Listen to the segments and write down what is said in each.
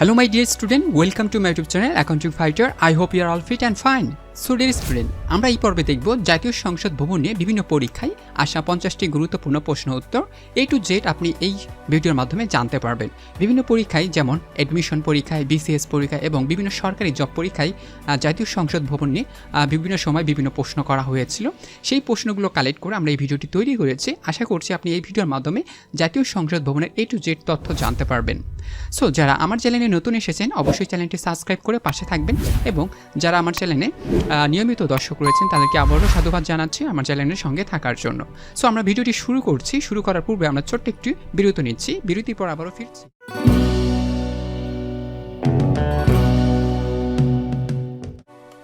Hello my dear student, welcome to my YouTube channel Accounting Fighter. I hope you are all fit and fine. So dear student আমরা এই পর্বে দেখব জাতীয় সংসদ ভবনে বিভিন্ন পরীক্ষায় আসা পঞ্চাশটি গুরুত্বপূর্ণ প্রশ্ন উত্তর এ টু জেড আপনি এই ভিডিওর মাধ্যমে জানতে পারবেন। বিভিন্ন পরীক্ষায় যেমন অ্যাডমিশন পরীক্ষায় বিসিএস পরীক্ষায় এবং বিভিন্ন সরকারি জব পরীক্ষায় জাতীয় সংসদ ভবন বিভিন্ন সময় বিভিন্ন প্রশ্ন করা হয়েছিল। সেই প্রশ্নগুলো কালেক্ট করে আমরা এই ভিডিওটি তৈরি করেছি। আশা করছি আপনি এই ভিডিওর মাধ্যমে জাতীয় সংসদ ভবনের এ টু জেড তথ্য জানতে পারবেন। সো যারা আমার চ্যানেলে নতুন এসেছেন, অবশ্যই চ্যানেলটি সাবস্ক্রাইব করে পাশে থাকবেন এবং যারা আমার চ্যানেলে নিয়মিত দর্শক রয়েছেন, তাদেরকে আবারও সাধুবাদ জানাচ্ছি আমার চ্যানেলের সঙ্গে থাকার জন্য। সো আমরা ভিডিওটি শুরু করছি। শুরু করার পূর্বে আমরা ছোট্ট একটি বিরতি নিচ্ছি। বিরতির পর আবারও ফিরছি।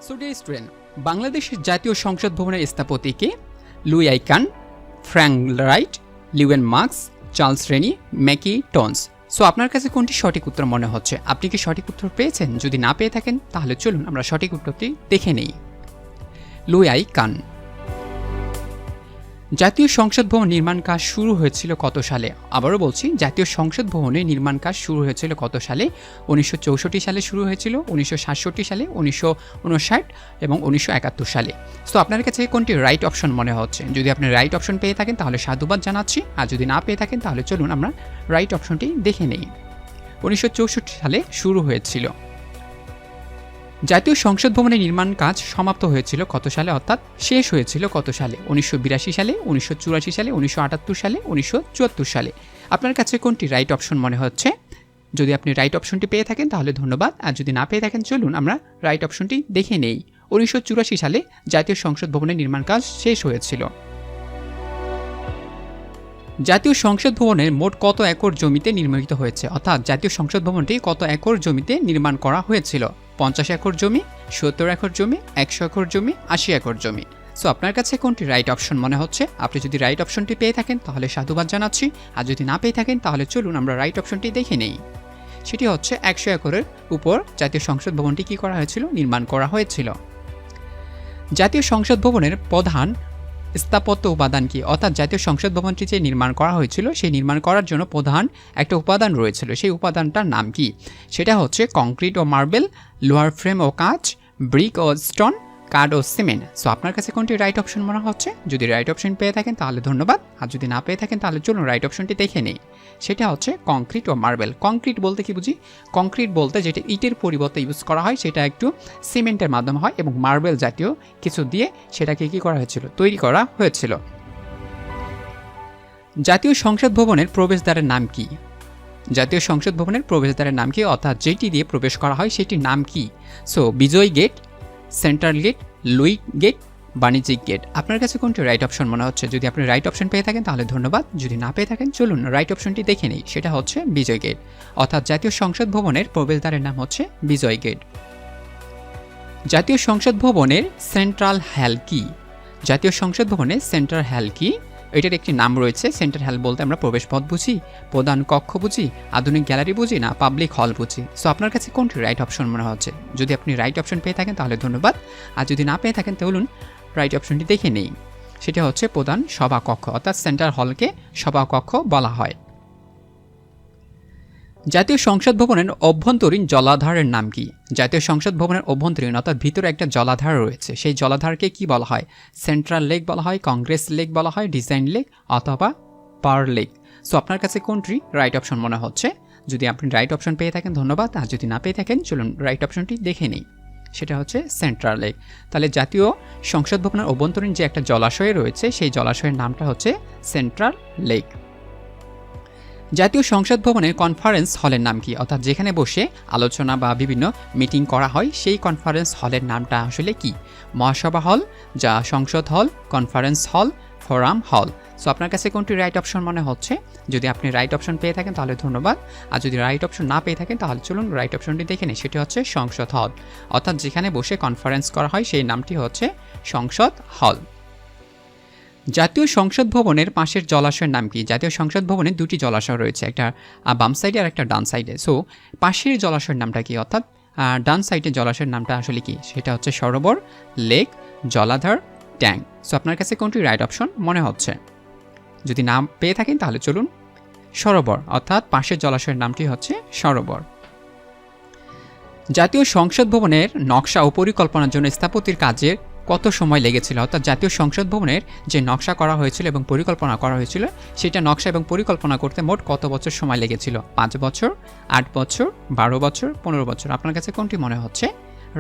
সো ডিয়ার স্টুডেন্ট বাংলাদেশের জাতীয় সংসদ ভবনের স্থপতিকে Louis I Kahn, Frank Wright Leeuwen মার্কস, Charles Rennie, Mackintosh so আপনার কাছে কোনটি সঠিক উত্তর মনে হচ্ছে? আপনি কি সঠিক উত্তর পেয়েছেন? যদি না পেয়ে থাকেন, তাহলে চলুন আমরা সঠিক উত্তরটি দেখে নেই। লুয়াই কান। জাতীয় সংসদ ভবন নির্মাণ কাজ শুরু হয়েছিল কত সালে? আবারও বলছি, জাতীয় সংসদ ভবনের নির্মাণ কাজ শুরু হয়েছিল কত সালে? উনিশশো চৌষট্টি সালে শুরু হয়েছিল, উনিশশো সাতষট্টি সালে, উনিশশো উনষাট এবং উনিশশো একাত্তর সালে। তো আপনার কাছে কোনটি রাইট অপশন মনে হচ্ছে? যদি আপনি রাইট অপশন পেয়ে থাকেন, তাহলে সাধুবাদ জানাচ্ছি। আর যদি না পেয়ে থাকেন, তাহলে চলুন আমরা রাইট অপশনটি দেখে নেই। উনিশশো চৌষট্টি সালে শুরু হয়েছিল। জাতীয় সংসদ ভবনের নির্মাণ কাজ সমাপ্ত হয়েছিল কত সালে? অর্থাৎ শেষ হয়েছিল কত সালে? উনিশশো বিরাশি সালে, উনিশশো চুরাশি সালে, উনিশশো আটাত্তর সালে, উনিশশো চুয়াত্তর সালে। আপনার কাছে কোনটি রাইট অপশন মনে হচ্ছে? যদি আপনি রাইট অপশনটি পেয়ে থাকেন তাহলে ধন্যবাদ। আর যদি না পেয়ে থাকেন, চলুন আমরা রাইট অপশনটি দেখে নেই। উনিশশো চুরাশি সালে জাতীয় সংসদ ভবনের নির্মাণ কাজ শেষ হয়েছিল। জাতীয় সংসদ ভবনের মোট কত একর জমিতে নির্মিত হয়েছে? অর্থাৎ জাতীয় সংসদ ভবনটি কত একর জমিতে নির্মাণ করা হয়েছিল? পঞ্চাশ একর জমি, সত্তর একর জমি, একশো একর জমি, আশি একর জমি। সো আপনার কাছে কোনটি রাইট অপশন মনে হচ্ছে? আপনি যদি রাইট অপশনটি পেয়ে থাকেন, তাহলে সাধুবাদ জানাচ্ছি। আর যদি না পেয়ে থাকেন, তাহলে চলুন আমরা রাইট অপশনটি দেখে নেই। সেটি হচ্ছে একশো একরের উপর জাতীয় সংসদ ভবনটি কী করা হয়েছিল? নির্মাণ করা হয়েছিল। জাতীয় সংসদ ভবনের প্রধান স্থাপত্য উপাদান কি অর্থাৎ জাতীয় সংসদ ভবনটি যে নির্মাণ করা হয়েছিল, সেই নির্মাণ করার জন্য প্রধান একটা উপাদান রয়েছিল। সেই উপাদানটার নাম কি? সেটা হচ্ছে কংক্রিট ও মার্বেল, লোহার ফ্রেম ও কাঁচ, ব্রিক ও স্টোন কাঠ ও সিমেন্ট। সো আপনার কাছে কোনটি রাইট অপশন মনে হচ্ছে? যদি রাইট অপশন পেয়ে থাকেন, তাহলে ধন্যবাদ। আর যদি না পেয়ে থাকেন, তাহলে চলুন রাইট অপশনটি দেখে নেই। সেটা হচ্ছে কংক্রিট ও মার্বেল কংক্রিট বলতে কি বুঝি? কংক্রিট বলতে যেটা ইটের পরিবর্তে ইউজ করা হয়, সেটা একটু সিমেন্টের মাধ্যমে হয় এবং মার্বেল জাতীয় কিছু দিয়ে সেটাকে কি করা হয়েছিল? তৈরি করা হয়েছিল। জাতীয় সংসদ ভবনের প্রবেশদ্বারের নাম কি? জাতীয় সংসদ ভবনের প্রবেশদ্বারের নাম কি? অর্থাৎ যেটি দিয়ে প্রবেশ করা হয়, সেটির নাম কি? So Bijoy gate central gate, Louis gate, বাণিজ্যিক গেট। আপনার কাছে কোনটি রাইট অপশন মনে হচ্ছে? যদি আপনি রাইট অপশন পেয়ে থাকেন, তাহলে ধন্যবাদ। যদি না পেয়ে থাকেন, চলুন রাইট অপশনটি দেখে নিই। সেটা হচ্ছে বিজয় গেট। অর্থাৎ জাতীয় সংসদ ভবনের প্রবেশদ্বারের নাম হচ্ছে বিজয় গেট। জাতীয় সংসদ ভবনের সেন্ট্রাল হ্যাল কি? জাতীয় সংসদ ভবনের সেন্ট্রাল হ্যাল কি? এটার একটি নাম রয়েছে সেন্টার হল বলতে আমরা প্রবেশ পথ বুঝি, প্রধান কক্ষ বুঝি, আধুনিক গ্যালারি বুঝি না পাবলিক হল বুঝি। সো আপনার কাছে কোনটি রাইট অপশন মনে হচ্ছে? যদি আপনি রাইট অপশন পেয়ে থাকেন তাহলে ধন্যবাদ। আর যদি না পেয়ে থাকেন তাহলে রাইট অপশনটি দেখে নেই। সেটা হচ্ছে প্রধান সভাকক্ষ অর্থাৎ সেন্টার হলকে সভাকক্ষ বলা হয়। জাতীয় সংসদ ভবনের অভ্যন্তরীণ জলাধারের নাম কি? জাতীয় সংসদ ভবনের অভ্যন্তরীণ, অর্থাৎ ভিতরে একটা জলাধার রয়েছে। সেই জলাধারকে কি বলা হয়? সেন্ট্রাল লেক বলা হয়, কংগ্রেস লেক বলা হয়, ডিজাইন লেক অথবা পার লেক। সো, আপনার কাছে কোনটি রাইট অপশন মনে হচ্ছে? যদি আপনি রাইট অপশন পেয়ে থাকেন, ধন্যবাদ। আর যদি না পেয়ে থাকেন, চলুন রাইট অপশনটি দেখে নিই। সেটা হচ্ছে সেন্ট্রাল লেক। তাহলে জাতীয় সংসদ ভবনের অভ্যন্তরীণ যে একটা জলাশয় রয়েছে, সেই জলাশয়ের নামটা হচ্ছে সেন্ট্রাল লেক। জাতীয় সংসদ ভবনের কনফারেন্স হলের নাম কি? অর্থাৎ যেখানে বসে আলোচনা বা বিভিন্ন মিটিং করা হয়, সেই কনফারেন্স হলের নামটা আসলে কি? মহাসভা হল, যা সংসদ হল কনফারেন্স হল ফোরাম হল। সো আপনার কাছে কোনটি রাইট অপশন মনে হচ্ছে? যদি আপনি রাইট অপশন পেয়ে থাকেন, তাহলে ধন্যবাদ। আর যদি রাইট অপশন না পেয়ে থাকেন, তাহলে চলুন রাইট অপশনটি দেখে নিই, সেটি হচ্ছে সংসদ হল। অর্থাৎ যেখানে বসে কনফারেন্স করা হয়, সেই নামটি হচ্ছে সংসদ হল। জাতীয় সংসদ ভবনের পাশের জলাশয়ের নাম কি? জাতীয় সংসদ ভবনে দুটি জলাশয় রয়েছে, একটা বাম সাইডে আর একটা ডান সাইডে। সো পাশের জলাশয়ের নামটা কি অর্থাৎ ডান সাইডের জলাশয়ের নামটা আসলে কি? সেটা হচ্ছে সরোবর, লেক, জলাধার, ট্যাঙ্ক। সো আপনার কাছে কোনটি রাইট অপশন মনে হচ্ছে? যদি নাম পেয়ে থাকেন তাহলে চলুন। সরোবর, অর্থাৎ পাশের জলাশয়ের নামটি হচ্ছে সরোবর। জাতীয় সংসদ ভবনের নকশা ও পরিকল্পনার জন্য স্থাপত্যির কাজের কত সময় লেগেছিল? অর্থাৎ জাতীয় সংসদ ভবনের যে নকশা করা হয়েছিল এবং পরিকল্পনা করা হয়েছিল, সেটা নকশা এবং পরিকল্পনা করতে মোট কত বছর সময় লেগেছিল? পাঁচ বছর, আট বছর, বারো বছর, পনেরো বছর? আপনার কাছে কোনটি মনে হচ্ছে?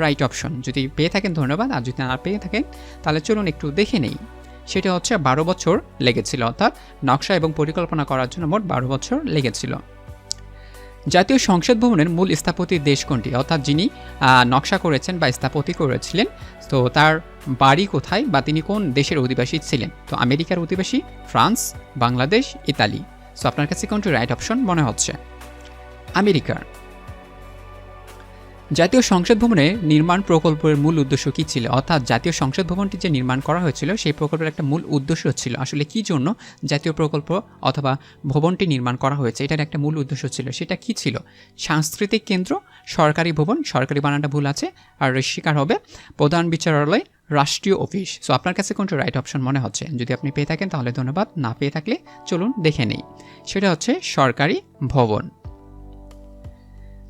রাইট অপশন যদি পেয়ে থাকেন, ধন্যবাদ। আর যদি না পেয়ে থাকেন, তাহলে চলুন একটু দেখে নেই। সেটা হচ্ছে বারো বছর লেগেছিল, অর্থাৎ নকশা এবং পরিকল্পনা করার জন্য মোট বারো বছর লেগেছিল। জাতীয় সংসদ ভবনের মূল স্থাপতির দেশ কোনটি? অর্থাৎ যিনি নকশা করেছেন বা স্থাপতি করেছিলেন, তো তার বাড়ি কোথায় বা তিনি কোন দেশের অধিবাসী ছিলেন? তো আমেরিকার অধিবাসী, ফ্রান্স, বাংলাদেশ, ইতালি। সো আপনার কাছে কোনটি রাইট অপশন মনে হচ্ছে? আমেরিকার। জাতীয় সংসদ ভবনের নির্মাণ প্রকল্পের মূল উদ্দেশ্য কী ছিল? অর্থাৎ জাতীয় সংসদ ভবনটি যে নির্মাণ করা হয়েছিল, সেই প্রকল্পের একটা মূল উদ্দেশ্য ছিল। আসলে কী জন্য জাতীয় প্রকল্প অথবা ভবনটি নির্মাণ করা হয়েছে? এটার একটা মূল উদ্দেশ্য ছিল। সেটা কী ছিল? সাংস্কৃতিক কেন্দ্র, সরকারি ভবন, সরকারি বানানটা ভুল আছে, আর শিকার হবে প্রধান বিচারালয় রাষ্ট্রীয় অফিস। সো আপনার কাছে কোনটা রাইট অপশন মনে হচ্ছে? যদি আপনি পেয়ে থাকেন, তাহলে ধন্যবাদ। না পেয়ে থাকলে চলুন দেখে নেই। সেটা হচ্ছে সরকারি ভবন।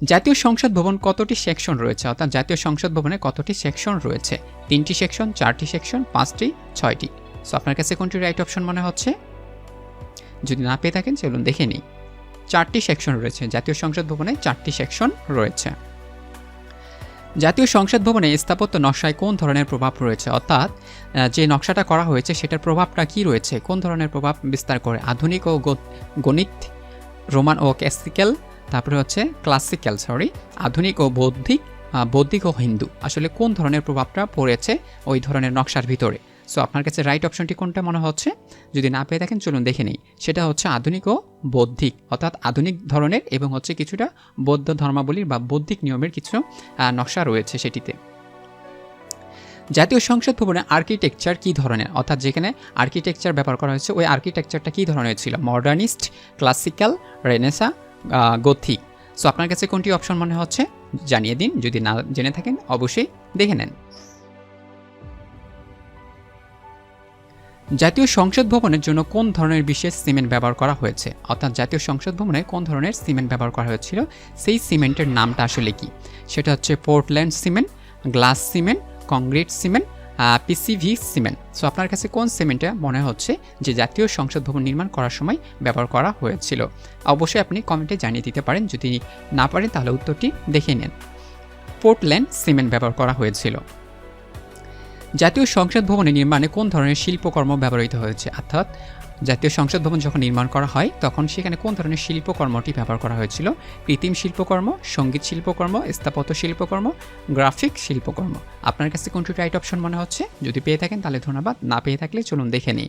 জাতীয় সংসদ ভবন কতটি সেকশন রয়েছে? অর্থাৎ জাতীয় সংসদ ভবনে কতটি সেকশন রয়েছে? তিনটি সেকশন, চারটি সেকশন, পাঁচটি, ছয়টি। সো আপনার কাছে কোনটি রাইট অপশন মনে হচ্ছে? যদি না পেয়ে থাকেন, চলুন দেখে নিই। চারটি সেকশন রয়েছে। জাতীয় সংসদ ভবনে চারটি সেকশন রয়েছে। জাতীয় সংসদ ভবনে স্থাপত্য নকশায় কোন ধরনের প্রভাব রয়েছে? অর্থাৎ যে নকশাটা করা হয়েছে, সেটার প্রভাবটা কি রয়েছে? কোন ধরনের প্রভাব বিস্তার করে? আধুনিক ও গণিত, রোমান ও ক্যাসিক্যাল তারপরে হচ্ছে ক্লাসিক্যাল সরি আধুনিক ও বৌদ্ধিক বৌদ্ধিক ও হিন্দু। আসলে কোন ধরনের প্রভাবটা পড়েছে ওই ধরনের নকশার ভিতরে? সো আপনার কাছে রাইট অপশনটি কোনটা মনে হচ্ছে? যদি না পেয়ে দেখেন চলুন দেখে নেই। সেটা হচ্ছে আধুনিক ও বৌদ্ধিক। অর্থাৎ আধুনিক ধরনের এবং হচ্ছে কিছুটা বৌদ্ধ ধর্মাবলীর বা বৌদ্ধিক নিয়মের কিছু নকশা রয়েছে সেটিতে। জাতীয় সংসদ ভবনে আর্কিটেকচার কী ধরনের? অর্থাৎ যেখানে আর্কিটেকচার ব্যবহার করা হয়েছে, ওই আর্কিটেকচারটা কী ধরনের ছিল? Modernist classical renaissance gothic so আপনার কাছে কোনটি অপশন মনে হচ্ছে? জানিয়ে দিন। যদি না জেনে থাকেন, অবশ্যই দেখে নেন। জাতীয় সংসদ ভবনের জন্য কোন ধরনের বিশেষ সিমেন্ট ব্যবহার করা হয়েছে? অর্থাৎ জাতীয় সংসদ ভবনে কোন ধরনের সিমেন্ট ব্যবহার করা হয়েছিল? সেই সিমেন্টের নামটা আসলে কি? সেটা হচ্ছে Portland cement glass cement concrete cement PCV cement so আপনার কাছে কোন সিমেন্টটা মনে হচ্ছে যে জাতীয় সংসদ ভবন নির্মাণ করার সময় ব্যবহার করা হয়েছিল? অবশ্যই আপনি কমেন্টে জানিয়ে দিতে পারেন। যদি না পারেন, তাহলে উত্তরটি দেখে নেন। পোর্টল্যান্ড সিমেন্ট ব্যবহার করা হয়েছিল। জাতীয় সংসদ ভবনে নির্মাণে কোন ধরনের শিল্পকর্ম ব্যবহৃত হয়েছে? অর্থাৎ, জাতীয় সংসদ ভবন যখন নির্মাণ করা হয়, তখন সেখানে কোন ধরনের শিল্পকর্মটি ব্যবহার করা হয়েছিল? কৃত্রিম শিল্পকর্ম, সংগীত শিল্পকর্ম, স্থাপত্য শিল্পকর্ম, গ্রাফিক শিল্পকর্ম। আপনার কাছে কোনটি রাইট অপশন মনে হচ্ছে? যদি পেয়ে থাকেন তাহলে ধন্যবাদ, না পেয়ে থাকলে চলুন দেখে নিই।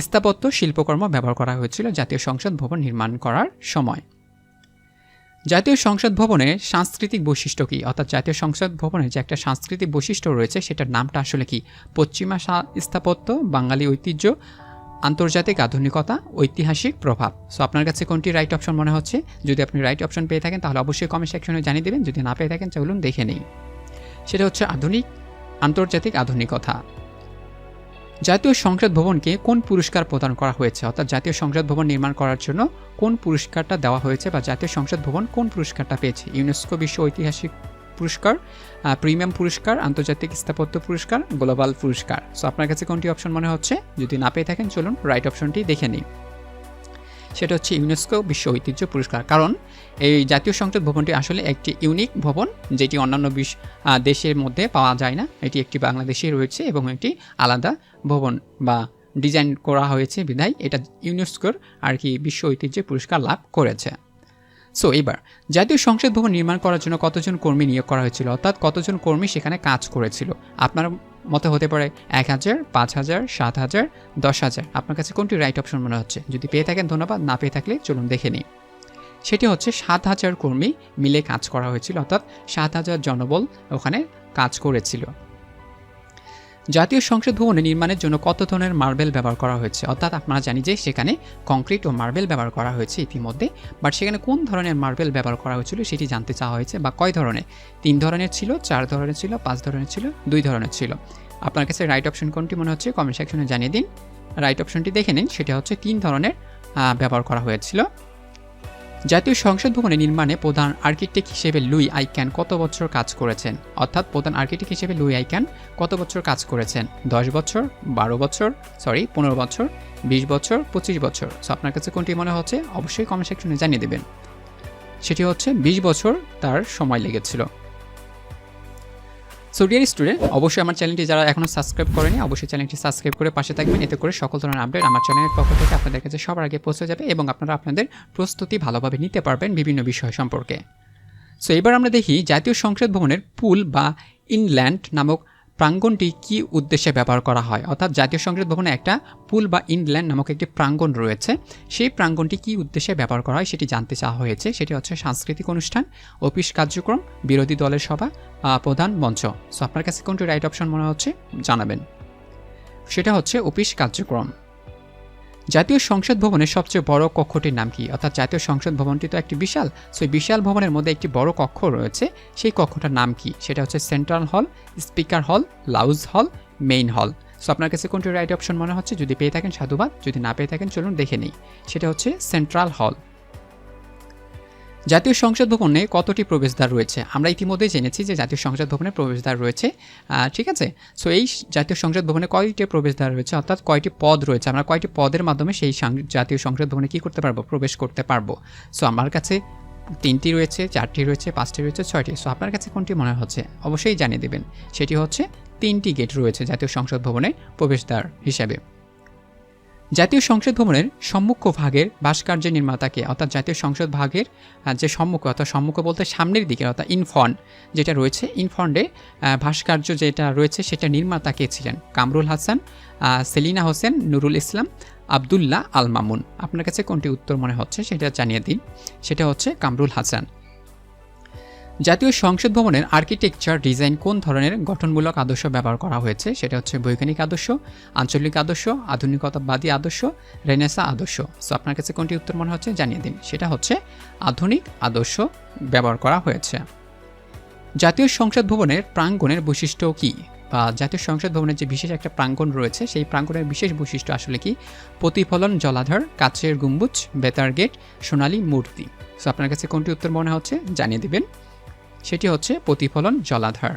স্থাপত্য শিল্পকর্ম ব্যবহার করা হয়েছিল জাতীয় সংসদ ভবন নির্মাণ করার সময়। জাতীয় সংসদ ভবনে সাংস্কৃতিক বৈশিষ্ট্য কী? অর্থাৎ জাতীয় সংসদ ভবনে যে একটা সাংস্কৃতিক বৈশিষ্ট্য রয়েছে, সেটার নামটা আসলে কি? পশ্চিমা স্থাপত্য, বাঙালি ঐতিহ্য, আন্তর্জাতিক আধুনিকতা, ঐতিহাসিক প্রভাব। সো আপনার কাছে কোনটি রাইট অপশন মনে হচ্ছে? যদি আপনি রাইট অপশন পেয়ে থাকেন, তাহলে অবশ্যই কমেন্ট সেকশনে জানিয়ে দেবেন। যদি না পেয়ে থাকেন, চলুন দেখে নেই। সেটা হচ্ছে আধুনিক, আন্তর্জাতিক আধুনিকতা। জাতীয় সংসদ ভবনকে কোন পুরস্কার প্রদান করা হয়েছে? অর্থাৎ জাতীয় সংসদ ভবন নির্মাণ করার জন্য কোন পুরস্কারটা দেওয়া হয়েছে বা জাতীয় সংসদ ভবন কোন পুরস্কারটা পেয়েছে? ইউনেস্কো বিশ্ব ঐতিহাসিক পুরস্কার প্রিমিয়াম পুরস্কার, আন্তর্জাতিক স্থাপত্য পুরস্কার, গ্লোবাল পুরস্কার। সো আপনার কাছে কোনটি অপশন মনে হচ্ছে? যদি না পেয়ে থাকেন, চলুন রাইট অপশনটি দেখে নিই। সেটা হচ্ছে ইউনেস্কো বিশ্ব ঐতিহ্য পুরস্কার। কারণ এই জাতীয় সংসদ ভবনটি আসলে একটি ইউনিক ভবন, যেটি অন্যান্য বিশ দেশের মধ্যে পাওয়া যায় না। এটি একটি বাংলাদেশে রয়েছে এবং একটি আলাদা ভবন বা ডিজাইন করা হয়েছে বিধায় এটা ইউনেস্কোর আর কি বিশ্ব ঐতিহ্য পুরস্কার লাভ করেছে। সো এবার, জাতীয় সংসদ ভবন নির্মাণ করার জন্য কতজন কর্মী নিয়োগ করা হয়েছিল? অর্থাৎ কতজন কর্মী সেখানে কাজ করেছিল? আপনার মতে হতে পারে এক হাজার, পাঁচ হাজার, সাত হাজার, দশ হাজার। আপনার কাছে কোনটি রাইট অপশন মনে হচ্ছে? যদি পেয়ে থাকেন ধন্যবাদ, না পেয়ে থাকলে চলুন দেখে নিই। সেটি হচ্ছে সাত হাজার কর্মী মিলে কাজ করা হয়েছিল, অর্থাৎ সাত হাজার জনবল ওখানে কাজ করেছিল। জাতীয় সংসদ ভবনে নির্মাণের জন্য কত ধরনের মার্বেল ব্যবহার করা হয়েছে? অর্থাৎ আপনারা জানি যে সেখানে কংক্রিট ও মার্বেল ব্যবহার করা হয়েছে ইতিমধ্যে। বাট সেখানে কোন ধরনের মার্বেল ব্যবহার করা হয়েছিল সেটি জানতে চাওয়া হয়েছে বা কয় ধরনের? তিন ধরনের ছিল, চার ধরনের ছিল, পাঁচ ধরনের ছিল, দুই ধরনের ছিল। আপনার কাছে রাইট অপশন কোনটি মনে হচ্ছে? কমেন্ট সেকশনে জানিয়ে দিন। রাইট অপশনটি দেখে নিন। সেটা হচ্ছে তিন ধরনের ব্যবহার করা হয়েছিল। জাতীয় সংসদ ভবনে নির্মাণে প্রধান আর্কিটেক্ট হিসেবে লুই আইক্যান কত বছর কাজ করেছেন? অর্থাৎ প্রধান আর্কিটেক্ট হিসেবে লুই আইক্যান কত বছর কাজ করেছেন? দশ বছর, বারো বছর সরি পনেরো বছর, বিশ বছর, পঁচিশ বছর? সো আপনার কাছে কোনটি মনে হচ্ছে? অবশ্যই কমেন্ট সেকশনে জানিয়ে দেবেন। সেটি হচ্ছে বিশ বছর তার সময় লেগেছিল। সো ডিয়ার স্টুডেন্ট অবশ্যই আমার চ্যানেলটি যারা এখনও সাবস্ক্রাইব করেনি, অবশ্যই চ্যানেলটি সাবস্ক্রাইব করে পাশে থাকবেন। এতে করে সকল ধরনের আপডেট আমার চ্যানেলের পক্ষ থেকে আপনাদের কাছে সবার আগে পৌঁছে যাবে এবং আপনারা আপনাদের প্রস্তুতি ভালোভাবে নিতে পারবেন বিভিন্ন বিষয় সম্পর্কে। সো এবার আমরা দেখি জাতীয় সংসদ ভবনের পুল বা ইনল্যান্ড নামক প্রাঙ্গণটি কি উদ্দেশ্যে ব্যবহার করা হয়? অর্থাৎ জাতীয় সংসদ ভবনে একটা পুল বা ইনল্যান্ড নামক একটি প্রাঙ্গণ রয়েছে। সেই প্রাঙ্গনটি কি উদ্দেশ্যে ব্যবহার করা হয় সেটি জানতে চাওয়া হয়েছে। সেটি হচ্ছে সাংস্কৃতিক অনুষ্ঠান, অফিস কার্যক্রম, বিরোধী দলের সভা প্রধান মঞ্চ। সো আপনার কাছে কোনটি রাইট অপশন মনে হচ্ছে? জানাবেন। সেটা হচ্ছে অফিস কার্যক্রম। জাতীয় সংসদ ভবনের সবচেয়ে বড় কক্ষটির নাম কি? অর্থাৎ জাতীয় সংসদ ভবনটি তো একটি বিশাল, সেই বিশাল ভবনের মধ্যে একটি বড় কক্ষ রয়েছে, সেই কক্ষটার নাম কি? সেটা হচ্ছে সেন্ট্রাল হল, স্পিকার হল, লাউজ হল, মেইন হল। সো আপনার কাছে কোনটি রাইট অপশন মনে হচ্ছে? যদি পেয়ে থাকেন সাধুবাদ, যদি না পেয়ে থাকেন, চলুন দেখে নেই। সেটা হচ্ছে সেন্ট্রাল হল। জাতীয় সংসদ ভবনে কতটি প্রবেশদ্বার রয়েছে? আমরা ইতিমধ্যেই জেনেছি যে জাতীয় সংসদ ভবনে প্রবেশদ্বার রয়েছে। ঠিক আছে? সো এই জাতীয় সংসদ ভবনে কয়টি প্রবেশদ্বার রয়েছে? অর্থাৎ কয়টি পদ রয়েছে? আমরা কয়টি পদের মাধ্যমে সেই জাতীয় সংসদ ভবনে কী করতে পারব? প্রবেশ করতে পারব। সো আমার কাছে তিনটি রয়েছে, চারটি রয়েছে, পাঁচটি রয়েছে, ছয়টি। সো আপনার কাছে কোনটি মনে হচ্ছে? অবশ্যই জানিয়ে দেবেন। সেটি হচ্ছে তিনটি গেট রয়েছে জাতীয় সংসদ ভবনের প্রবেশদ্বার হিসাবে। জাতীয় সংসদ ভবনের সম্মুখ ভাগের ভাস্কর্যের নির্মাতাকে, অর্থাৎ জাতীয় সংসদ ভাগের যে সম্মুখ, অর্থাৎ সম্মুখ বলতে সামনের দিকে অর্থাৎ ইনফ্রন্ট যেটা রয়েছে ইনফ্রন্টে ভাস্কর্য যেটা রয়েছে সেটা নির্মাতা কে ছিলেন? কামরুল হাসান সেলিনা হোসেন, নুরুল ইসলাম, আবদুল্লাহ আল মামুন। আপনার কাছে কোনটি উত্তর মনে হচ্ছে সেটা জানিয়ে দিন। সেটা হচ্ছে কামরুল হাসান। জাতীয় সংসদ ভবনের আর্কিটেকচার ডিজাইন কোন ধরনের গঠনমূলক আদর্শ ব্যবহার করা হয়েছে? সেটা হচ্ছে বৈজ্ঞানিক আদর্শ, আঞ্চলিক আদর্শ, আধুনিকতাবাদী আদর্শ, রেনেসা আদর্শ। সো আপনার কাছে কোনটি উত্তর মনে হচ্ছে? জানিয়ে দিন। সেটা হচ্ছে আধুনিক আদর্শ ব্যবহার করা হয়েছে। জাতীয় সংসদ ভবনের প্রাঙ্গণের বৈশিষ্ট্য কী? বা জাতীয় সংসদ ভবনের যে বিশেষ একটা প্রাঙ্গণ রয়েছে, সেই প্রাঙ্গণের বিশেষ বৈশিষ্ট্য আসলে কি? প্রতিফলন, জলাধার, কাচের গম্বুজ, বেতার গেট, সোনালী মূর্তি। সো আপনার কাছে কোনটি উত্তর মনে হচ্ছে? জানিয়ে দিবেন। সেটি হচ্ছে প্রতিফলন জলাধার।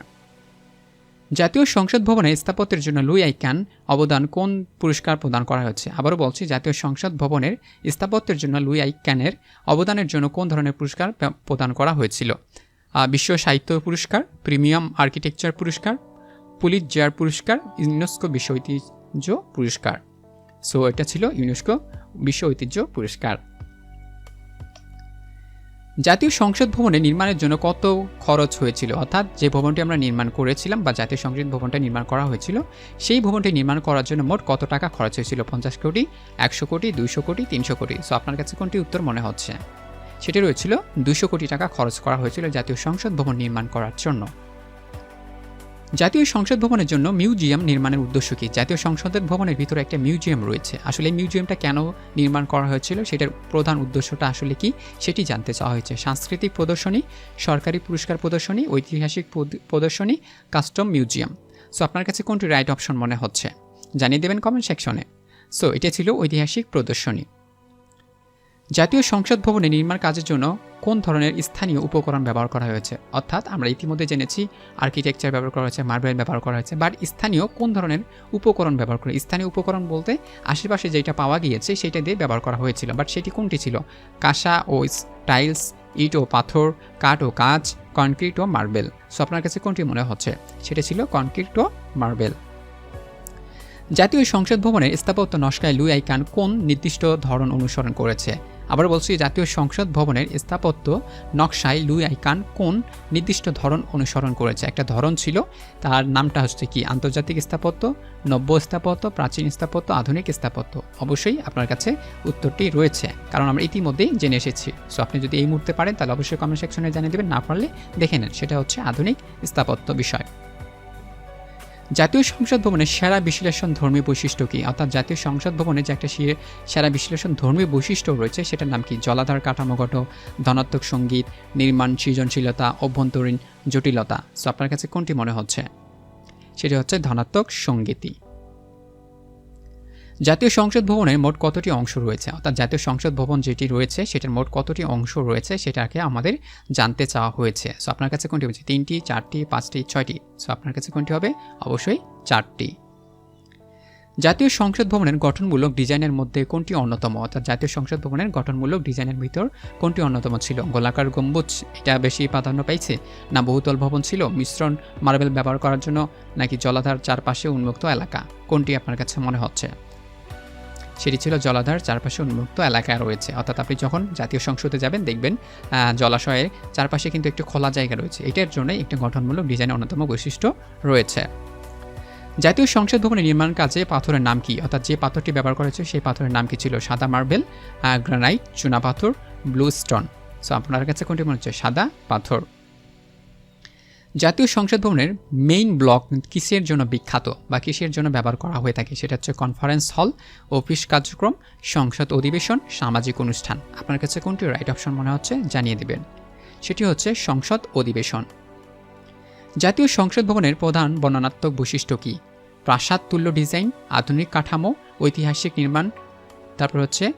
জাতীয় সংসদ ভবনে স্থাপত্যের জন্য লুই আইক্যান অবদান কোন পুরস্কার প্রদান করা হয়েছে? আবারও বলছি, জাতীয় সংসদ ভবনের স্থাপত্যের জন্য লুই আইক্যানের অবদানের জন্য কোন ধরনের পুরস্কার প্রদান করা হয়েছিল? বিশ্ব সাহিত্য পুরস্কার, প্রিমিয়াম আর্কিটেকচার পুরস্কার, পুলিশ জেয়ার পুরস্কার, ইউনেস্কো বিশ্ব ঐতিহ্য পুরস্কার। সো, এটা ছিল ইউনেস্কো বিশ্ব ঐতিহ্য পুরস্কার। জাতীয় সংসদ ভবনে নির্মাণের জন্য কত খরচ হয়েছিল? অর্থাৎ যে ভবনটি আমরা নির্মাণ করেছিলাম বা জাতীয় সংসদ ভবনটা নির্মাণ করা হয়েছিল, সেই ভবনটি নির্মাণ করার জন্য মোট কত টাকা খরচ হয়েছিল? পঞ্চাশ কোটি, একশো কোটি, দুইশো কোটি, তিনশো কোটি? সো আপনার কাছে কোনটি উত্তর মনে হচ্ছে? সেটি রয়েছিল দুশো কোটি টাকা খরচ করা হয়েছিল জাতীয় সংসদ ভবন নির্মাণ করার জন্য। জাতীয় সংসদ ভবনের জন্য মিউজিয়াম নির্মাণের উদ্দেশ্য কি? জাতীয় সংসদের ভবনের ভিতরে একটা মিউজিয়াম রয়েছে। আসলে মিউজিয়ামটা কেন নির্মাণ করা হয়েছিল? সেটার প্রধান উদ্দেশ্যটা আসলে কি? সেটি জানতে চাওয়া হয়েছে। সাংস্কৃতিক প্রদর্শনী, সরকারি পুরস্কার প্রদর্শনী, ঐতিহাসিক প্রদ- প্রদর্শনী, কাস্টম মিউজিয়াম। সো আপনার কাছে কোনটি রাইট অপশন মনে হচ্ছে? জানিয়ে দেবেন কমেন্ট সেকশনে। সো এটা ছিল ঐতিহাসিক প্রদর্শনী। জাতীয় সংসদ ভবনে নির্মাণ কাজের জন্য কোন ধরনের স্থানীয় উপকরণ ব্যবহার করা হয়েছে? অর্থাৎ আমরা ইতিমধ্যে জেনেছি আর্কিটেকচার ব্যবহার করা হয়েছে মার্বেল ব্যবহার করা হয়েছে বাট স্থানীয় কোন ধরনের উপকরণ ব্যবহার করে স্থানীয় উপকরণ বলতে আশেপাশে যেটা পাওয়া গিয়েছে সেটা দিয়ে ব্যবহার করা হয়েছিল বাট সেটি কোনটি ছিল? কাঁসা ও টাইলস ইট ও পাথর, কাঠ ও কাঁচ কনক্রিট ও মার্বেল সো আপনার কাছে কোনটি মনে হচ্ছে? সেটা ছিল কনক্রিট ও মার্বেল জাতীয় সংসদ ভবনের স্থাপত্য নস্কায় লুই আইকান কোন নির্দিষ্ট ধরন অনুসরণ করেছে? আবার বলছি, জাতীয় সংসদ ভবনের স্থাপত্য নকশায় লুই আইকান কোন নির্দিষ্ট ধরন অনুসরণ করেছে? একটা ধরন ছিল, তার নামটা হচ্ছে কি? আন্তর্জাতিক স্থাপত্য, নব্য স্থাপত্য, প্রাচীন স্থাপত্য, আধুনিক স্থাপত্য। অবশ্যই আপনার কাছে উত্তরটি রয়েছে, কারণ আমরা ইতিমধ্যেই জেনে এসেছি। সো আপনি যদি এই মুহূর্তে পারেন, তাহলে অবশ্যই কমেন্ট সেকশনে জানিয়ে দেবেন, না পারলে দেখে নেন, সেটা হচ্ছে আধুনিক স্থাপত্য বিষয়। জাতীয় সংসদ ভবনের সেরা বিশ্লেষণ ধর্মী বৈশিষ্ট্য কী? অর্থাৎ জাতীয় সংসদ ভবনে যে একটা সেরা বিশ্লেষণ ধর্মী বৈশিষ্ট্য রয়েছে, সেটার নাম কি? জলাধার কাঠামোগত ধনাত্মক সংগীত, নির্মাণ সৃজনশীলতা, অভ্যন্তরীণ জটিলতা। সো আপনার কাছে কোনটি মনে হচ্ছে? সেটি হচ্ছে ধনাত্মক সঙ্গীতই জাতীয় সংসদ ভবনের মোট কতটি অংশ রয়েছে? অর্থাৎ জাতীয় সংসদ ভবন যেটি রয়েছে, সেটার মোট কতটি অংশ রয়েছে, সেটাকে আমাদের জানতে চাওয়া হয়েছে। সো আপনার কাছে কোনটি হচ্ছে তিনটি, চারটি, পাঁচটি, ছয়টি। সো আপনার কাছে কোনটি হবে? অবশ্যই চারটি। জাতীয় সংসদ ভবনের গঠনমূলক ডিজাইনের মধ্যে কোনটি অন্যতম? অর্থাৎ জাতীয় সংসদ ভবনের গঠনমূলক ডিজাইনের ভিতর কোনটি অন্যতম ছিল? গোলাকার গম্বুজ, এটা বেশি প্রাধান্য পাইছে? না বহুতল ভবন ছিল? মিশ্রণ, মার্বেল ব্যবহার করার জন্য? নাকি জলাধার চারপাশে উন্মুক্ত এলাকা? কোনটি আপনার কাছে মনে হচ্ছে? সেটি ছিল জলাধার, চারপাশে উন্মুক্ত এলাকায় রয়েছে। অর্থাৎ আপনি যখন জাতীয় সংসদে যাবেন, দেখবেন জলাশয়ের চারপাশে কিন্তু একটি খোলা জায়গা রয়েছে। এটার জন্যই একটি গঠনমূলক ডিজাইনের অন্যতম বৈশিষ্ট্য রয়েছে। জাতীয় সংসদ ভবনের নির্মাণ কাজে পাথরের নাম কি? অর্থাৎ যে পাথরটি ব্যবহার করেছে সেই পাথরের নাম কি ছিল? সাদা মার্বেল গ্রানাইট, চুনা পাথর, ব্লু স্টোন। সো, আপনার কাছে কোনটি মনে হচ্ছে? সাদা পাথর। জাতীয় সংসদ ভবনের মেইন ব্লক কিসের জন্য বিখ্যাত বা কিসের জন্য ব্যবহার করা হয়ে থাকে সেটা হচ্ছে কনফারেন্স হল অফিস কার্যক্রম, সংসদ অধিবেশন, সামাজিক অনুষ্ঠান। আপনার কাছে কোনটি রাইট অপশন মনে হচ্ছে জানিয়ে দেবেন। সেটি হচ্ছে সংসদ অধিবেশন। জাতীয় সংসদ ভবনের প্রধান বর্ণনাত্মক বৈশিষ্ট্য কী? প্রাসাদ তুল্য ডিজাইন, আধুনিক কাঠামো, ঐতিহাসিক নির্মাণ, তারপর হচ্ছে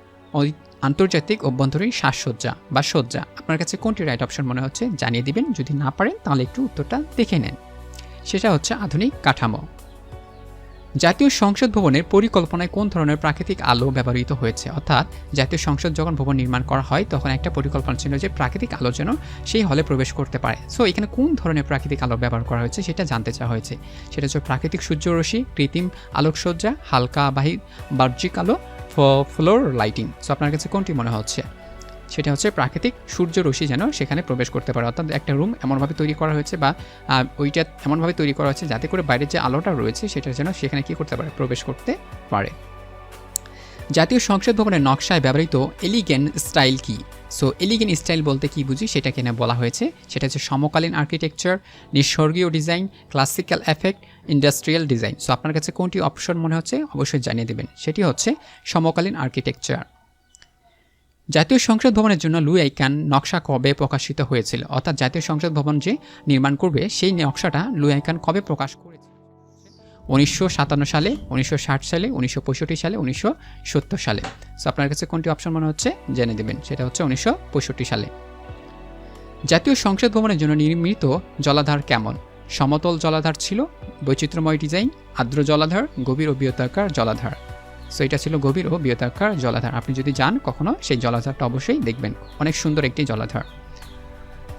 আন্তর্জাতিক অভ্যন্তরীণ সাজসজ্জা বা সজ্জা আপনার কাছে কোনটি রাইট অপশন মনে হচ্ছে জানিয়ে দিবেন, যদি না পারেন তাহলে একটু উত্তরটা দেখে নেন। সেটা হচ্ছে আধুনিক কাঠামো। জাতীয় সংসদ ভবনের পরিকল্পনায় কোন ধরনের প্রাকৃতিক আলো ব্যবহৃত হয়েছে? অর্থাৎ জাতীয় সংসদ যখন ভবন নির্মাণ করা হয়, তখন একটা পরিকল্পনা ছিল যে প্রাকৃতিক আলো যেন সেই হলে প্রবেশ করতে পারে। সো এখানে কোন ধরনের প্রাকৃতিক আলো ব্যবহার করা হয়েছে সেটা জানতে চাওয়া হয়েছে। সেটা হচ্ছে প্রাকৃতিক সূর্যরশ্মি, কৃত্রিম আলোকসজ্জা, হালকা বাহি বাহ্যিক আলো ফ্লোর লাইটিং সো আপনার কাছে কোনটি মনে হচ্ছে? সেটা হচ্ছে প্রাকৃতিক সূর্যরশ্মি যেন সেখানে প্রবেশ করতে পারে। অর্থাৎ একটা রুম এমনভাবে তৈরি করা হয়েছে বা ওইটা এমনভাবে তৈরি করা হয়েছে যাতে করে বাইরের যে আলোটা রয়েছে সেটা যেন সেখানে কী করতে পারে? প্রবেশ করতে পারে। জাতীয় সংসদ ভবনের নকশায় ব্যবহৃত এলিগেন স্টাইল কি? সো এলিগেন স্টাইল বলতে কি বুঝি? সেটা কেন বলা হয়েছে। সেটা হচ্ছে সমকালীন architecture নিঃস্বর্গীয় design classical effect industrial design so আপনার কাছে কোনটি অপশন মনে হচ্ছে? অবশ্যই জানিয়ে দেবেন। সেটি হচ্ছে সমকালীন আর্কিটেকচার জাতীয় সংসদ ভবনের জন্য লুই আইকান নকশা কবে প্রকাশিত হয়েছিল? অর্থাৎ জাতীয় সংসদ ভবন যে নির্মাণ করবে, সেই নকশাটা লুই আইকান কবে প্রকাশ করেছিল উনিশশো সাতান্ন সালে, উনিশশো ষাট সালে, উনিশশো পঁয়ষট্টি সালে, উনিশশো সত্তর সালে। সো আপনার কাছে কোনটি অপশন মনে হচ্ছে? জেনে দেবেন সেটা হচ্ছে উনিশশো পঁয়ষট্টি সালে। জাতীয় সংসদ ভবনের জন্য নির্মিত জলাধার কেমন? সমতল জলাধার ছিল, বৈচিত্র্যময় ডিজাইন, আর্দ্র জলাধার, গভীর ও বৃহতাকার জলাধার। সো এটা ছিল গভীর ও বৃহতাকার জলাধার। আপনি যদি যান কখনো, সেই জলাধারটা অবশ্যই দেখবেন। অনেক সুন্দর একটি জলাধার।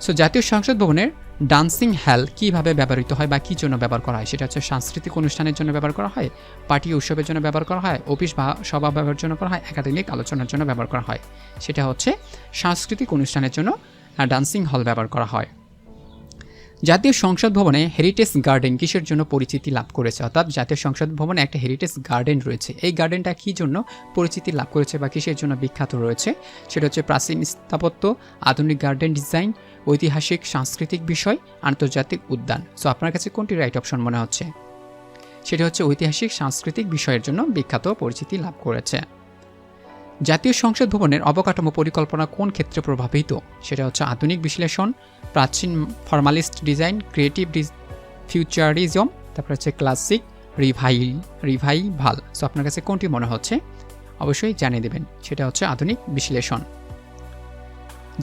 সো জাতীয় সংসদ ভবনের ডান্সিং হ্যাল কীভাবে ব্যবহৃত হয় বা কী জন্য ব্যবহার করা হয়? সেটা হচ্ছে সাংস্কৃতিক অনুষ্ঠানের জন্য ব্যবহার করা হয়, পার্টি উৎসবের জন্য ব্যবহার করা হয়, অফিস বা সভা ব্যবহারের জন্য করা হয়, একাডেমিক আলোচনার জন্য ব্যবহার করা হয়। সেটা হচ্ছে সাংস্কৃতিক অনুষ্ঠানের জন্য ডান্সিং হল ব্যবহার করা হয়। জাতীয় সংসদ ভবনে হেরিটেজ গার্ডেন কিসের জন্য পরিচিতি লাভ করেছে? অর্থাৎ জাতীয় সংসদ ভবনে একটা হেরিটেজ গার্ডেন রয়েছে। এই গার্ডেনটা কী জন্য পরিচিতি লাভ করেছে বা কিসের জন্য বিখ্যাত রয়েছে? সেটা হচ্ছে প্রাচীন স্থাপত্য, আধুনিক গার্ডেন ডিজাইন ঐতিহাসিক, সাংস্কৃতিক বিষয়, আন্তর্জাতিক উদ্যান। সো আপনার কাছে কোনটি রাইট অপশন মনে হচ্ছে? সেটা হচ্ছে ঐতিহাসিক, সাংস্কৃতিক বিষয়ের জন্য বিখ্যাত পরিচিতি লাভ করেছে। জাতীয় সংসদ ভবনের অবকাঠামো পরিকল্পনা কোন ক্ষেত্রে প্রভাবিত? সেটা হচ্ছে আধুনিক বিশ্লেষণ, প্রাচীন ফর্মালিস্ট ডিজাইন, ক্রিয়েটিভ ফিউচারিজম, তারপর হচ্ছে ক্লাসিক, রিভাইল রিভাইভাল। সো আপনার কাছে কোনটি মনে হচ্ছে? অবশ্যই জানিয়ে দেবেন। সেটা হচ্ছে আধুনিক বিশ্লেষণ।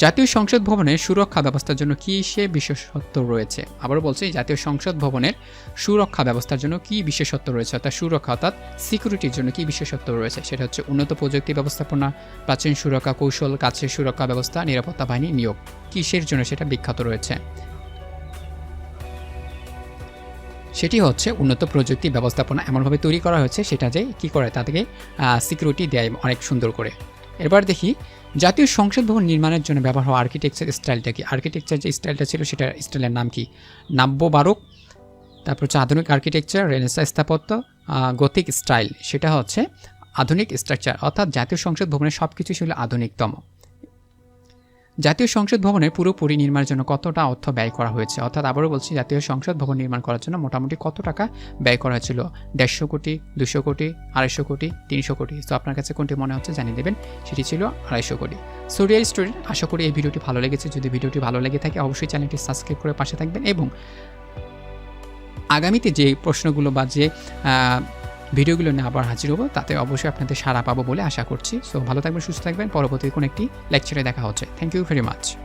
জাতীয় সংসদ ভবনের সুরক্ষা ব্যবস্থার জন্য কী সে বিশেষত্ব রয়েছে? আবারও বলছি, জাতীয় সংসদ ভবনের সুরক্ষা ব্যবস্থার জন্য কী বিশেষত্ব রয়েছে? অর্থাৎ সুরক্ষা, অর্থাৎ সিকিউরিটির জন্য কী বিশেষত্ব রয়েছে? সেটা হচ্ছে উন্নত প্রযুক্তি ব্যবস্থাপনা, প্রাচীন সুরক্ষা কৌশল, কাছের সুরক্ষা ব্যবস্থা, নিরাপত্তা বাহিনী নিয়োগ। কিসের জন্য সেটা বিখ্যাত রয়েছে? সেটি হচ্ছে উন্নত প্রযুক্তি ব্যবস্থাপনা এমনভাবে তৈরি করা হয়েছে, সেটা যে কী করে তাদেরকে সিকিউরিটি দেয় অনেক সুন্দর করে। এবার দেখি জাতীয় সংসদ ভবন নির্মাণের জন্য ব্যবহার হওয়া আর্কিটেকচার স্টাইলটা কি? আর্কিটেকচার যে স্টাইলটা ছিল সেটা স্টাইলের নাম কি? নাব্য বারক, তারপর হচ্ছে আধুনিক আর্কিটেকচার রেনেসা স্থাপত্য গতিক স্টাইল সেটা হচ্ছে আধুনিক স্ট্রাকচার অর্থাৎ জাতীয় সংসদ ভবনের সব কিছু ছিল আধুনিকতম। জাতীয় সংসদ ভবনের পুরোপুরি নির্মাণের জন্য কতটা অর্থ ব্যয় করা হয়েছে? অর্থাৎ আবারও বলছি, জাতীয় সংসদ ভবন নির্মাণ করার জন্য মোটামুটি কত টাকা ব্যয় করা হয়েছিল? দেড়শো কোটি, দুশো কোটি, আড়াইশো কোটি, তিনশো কোটি? তো আপনার কাছে কোনটি মনে হচ্ছে জানিয়ে দেবেন। সেটি ছিল আড়াইশো কোটি। সো স্টুডেন্ট, আশা করি এই ভিডিওটি ভালো লেগেছে। যদি ভিডিওটি ভালো লেগে থাকে, অবশ্যই চ্যানেলটি সাবস্ক্রাইব করে পাশে থাকবেন এবং আগামীতে যে প্রশ্নগুলো বা যে ভিডিওগুলো নিয়ে আবার হাজির হব। তাতে অবশ্যই আপনাদের সারা পাবো বলে আশা করছি। সো ভালো থাকবেন, সুস্থ থাকবেন। পরবর্তী কোনো একটি লেকচারে দেখা হচ্ছে। Thank you very much